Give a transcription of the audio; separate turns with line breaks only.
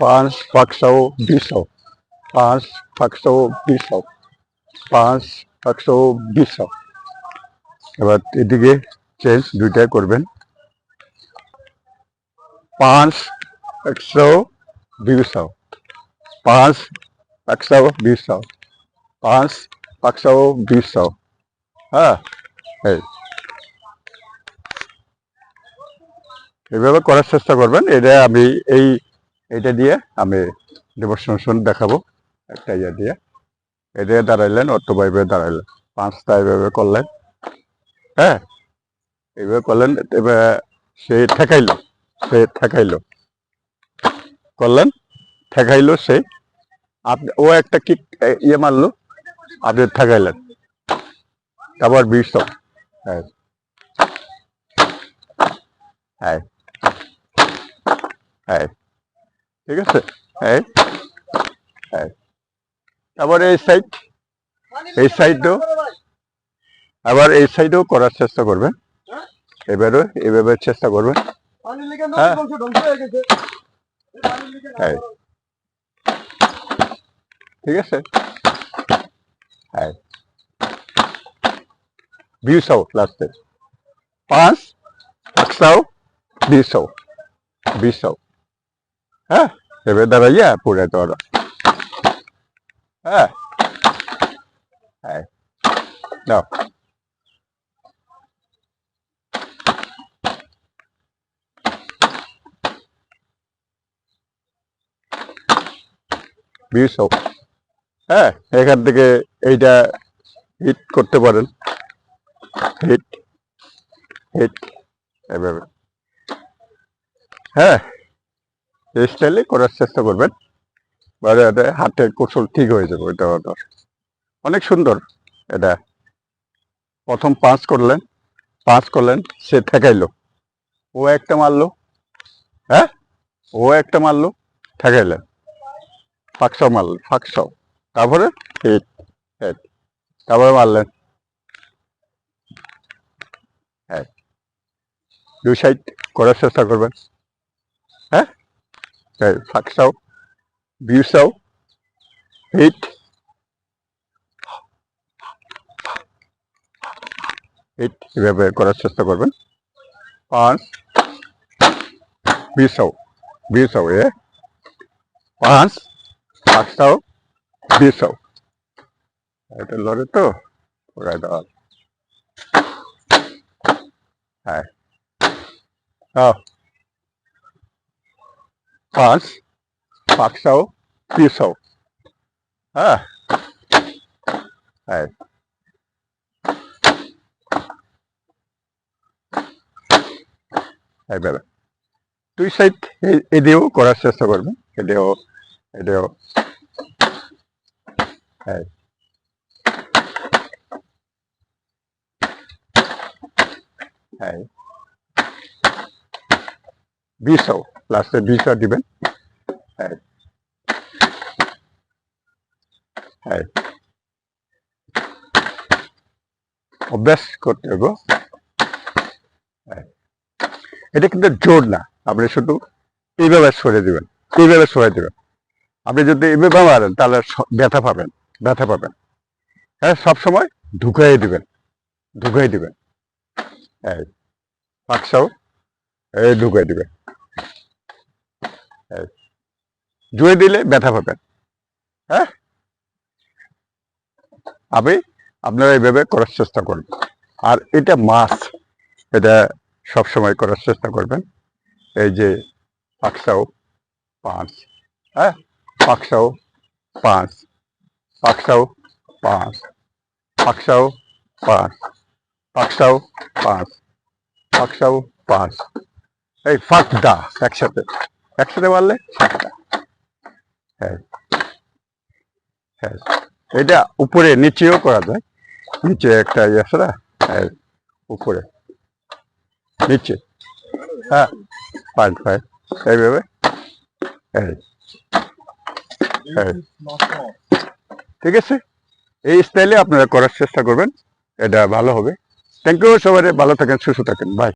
পাঁচ পাঁচশো বিশো পাঁচ পাঁচশো বিশো পাঁচ পাঁচশো বিশো এবার এদিকে চেঞ্জ দুইটাই করবেন। পাঁচ একশো বিশো পাঁচ একশো বিশো পাঁচ একশো বিশো হ্যাঁ এই। এভাবে করার চেষ্টা করবেন। এটা আমি এই এটা দিয়ে আমি ডেমনস্ট্রেশন দেখাবো। একটা ইয়ে দিয়ে। এটা দাঁড়াইলেন অথবা এভাবে দাঁড়াইলেন। পাঁচটা এভাবে করলেন। হ্যাঁ? এইভাবে করলেন, এবার সে ঠেকাইল, সে ঠেকাইলো। করলেন, ঠেকাইলো সে। আপনি, ও একটা কিক ইয়ে মারলো, আপনি ঠেকাইলেন। তারপর বিশ হ্যাঁ। হ্যাঁ। হ্যাঁ। ঠিক আছে? হ্যাঁ আবার এই সাইড এই সাইডও আবার এই সাইডেও করার চেষ্টা করবে এবারও এভাবে চেষ্টা করবে হ্যাঁ। ঠিক আছে? হ্যাঁ বিশও লাস্টে পাঁচ একশো বিশও বিশও হ্যাঁ এবার দাঁড়াইয়া পুরে তোর হ্যাঁ হ্যাঁ দাও বিশও হ্যাঁ এখান থেকে এইটা হিট করতে পারেন। হিট হিট এভাবে। হ্যাঁ স্টাইলে করার চেষ্টা করবেন। হাতের কৌশল ঠিক হয়ে যাবে ওইটা অনেক সুন্দর এটা। প্রথম পাঁচ করলেন পাঁচ করলেন, সে ঠেকাইলো। ও একটা মারলো হ্যাঁ? ও একটা মারলো, ঠেকাইলেন। ফাঁকশো মারলেন ফাঁকশো তারপরে হিট হেড। তারপরে মারলেন হ্যাঁ দুই সাইড করার চেষ্টা করবেন হ্যাঁ? এই ফাঁকশাও বিউসাও হিট এভাবে করার চেষ্টা করবেন। পাঁচ. বিশাও বিশাও এ পাঁচ. পাঁচটাও বিশাও এটা লড়ে তো? ওরাই দেওয়া হ্যাঁ। হ্যাঁ পাঁচ পাঁচশো বিশও হ্যাঁ। হ্যাঁ। এইভাবে দুই সাইড এদিকেও করার চেষ্টা করবেন এদিকেও এদিকেও। হ্যাঁ। হ্যাঁ। বিশও লাস্টে বিশও দিবেন। হ্যাঁ হ্যাঁ অভ্যাস করতে হবে। এটা কিন্তু জোর না। আপনি শুধু এইভাবে সরে দিবেন, এইভাবে সরে দিবেন। আপনি যদি এইভাবে মারেন তাহলে ব্যথা পাবেন ব্যথা পাবেন। হ্যাঁ সবসময় ঢুকাই দিবেন ঢুকাই দিবেন। হ্যাঁ পাকসাও এই ঢুকাই দিবেন জুয়ে দিলে ব্যথা পাবেন হ্যাঁ? আপনি আপনারা এইভাবে করার চেষ্টা করবেন। আর এটা মাছ এটা সবসময় করার চেষ্টা করবেন। এই যে পাকসাও পাঁচ। হ্যাঁ? পাকসাও পাঁচ। পাকসাও পাঁচ। পাকসাও পাঁচ। পাকসাও পাঁচ। পাকসাও পাঁচ। এই ফাঁকদা একসাথে। একসাথে মারলে ফাঁকদা হ্যাঁ। হ্যাঁ। এটা উপরে নিচেও করা যায়। নিচে একটা ইয়ে আছে না? হ্যাঁ উপরে। নিচে। হ্যাঁ পয়েন্ট ফাইভ এইভাবে। এই এই ঠিক আছে? এই স্টাইলে আপনারা করার চেষ্টা করবেন। এটা ভালো হবে। থ্যাংক ইউ সবাই, ভালো থাকেন, সুস্থ থাকেন। বাই